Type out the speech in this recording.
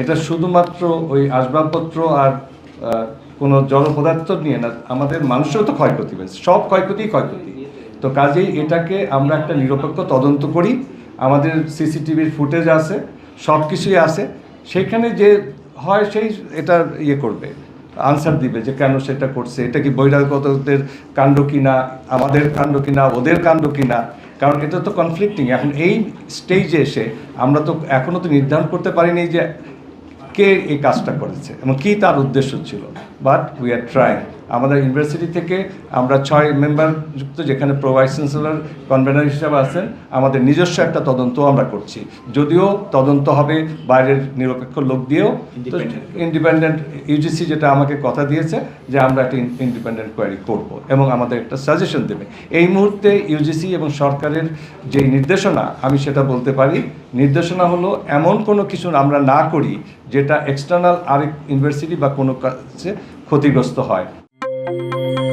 এটা শুধুমাত্র ওই আসবাবপত্র আর কোনো জড় পদার্থ নিয়ে না, আমাদের মানুষেরও তো ক্ষয়ক্ষতি হয়েছে। সব ক্ষয়ক্ষতিই ক্ষয়ক্ষতি। তো কাজেই এটাকে আমরা একটা নিরপেক্ষ তদন্ত করি। আমাদের সিসিটিভির ফুটেজ আছে, সব কিছুই আছে। সেখানে যে হয় সেই এটা ইয়ে করবে, আনসার দিবে যে কেন সেটা করছে। এটা কি বহিরাগতদের কাণ্ড কিনা, আমাদের কাণ্ড কিনা, ওদের কাণ্ড কিনা? কারণ এটা তো কনফ্লিক্টিং এখন এই স্টেজে এসে আমরা তো এখনও তো নির্ধারণ করতে পারিনি যে কে এই কাজটা করেছে এবং কি তার উদ্দেশ্য ছিল? বাট উই আর ট্রাইং আমাদের ইউনিভার্সিটি থেকে আমরা ছয় মেম্বার যুক্ত যেখানে প্রো ভাইস চ্যান্সেলর কনভেনার হিসাবে আছেন আমাদের নিজস্ব একটা তদন্ত আমরা করছি। যদিও তদন্ত হবে বাইরের নিরপেক্ষ লোক দিয়েও ইন্ডিপেন্ডেন্ট ইউজিসি যেটা আমাকে কথা দিয়েছে যে আমরা একটা ইন্ডিপেন্ডেন্ট কোয়ারি করব এবং আমাদের একটা সাজেশন দেবে। এই মুহূর্তে ইউজিসি এবং সরকারের যে নির্দেশনা আমি সেটা বলতে পারি নির্দেশনা হলো এমন কোনো কিছু আমরা না করি যেটা এক্সটার্নাল আরেক ইউনিভার্সিটি বা কোনো কাছে ক্ষতিগ্রস্ত হয়। Música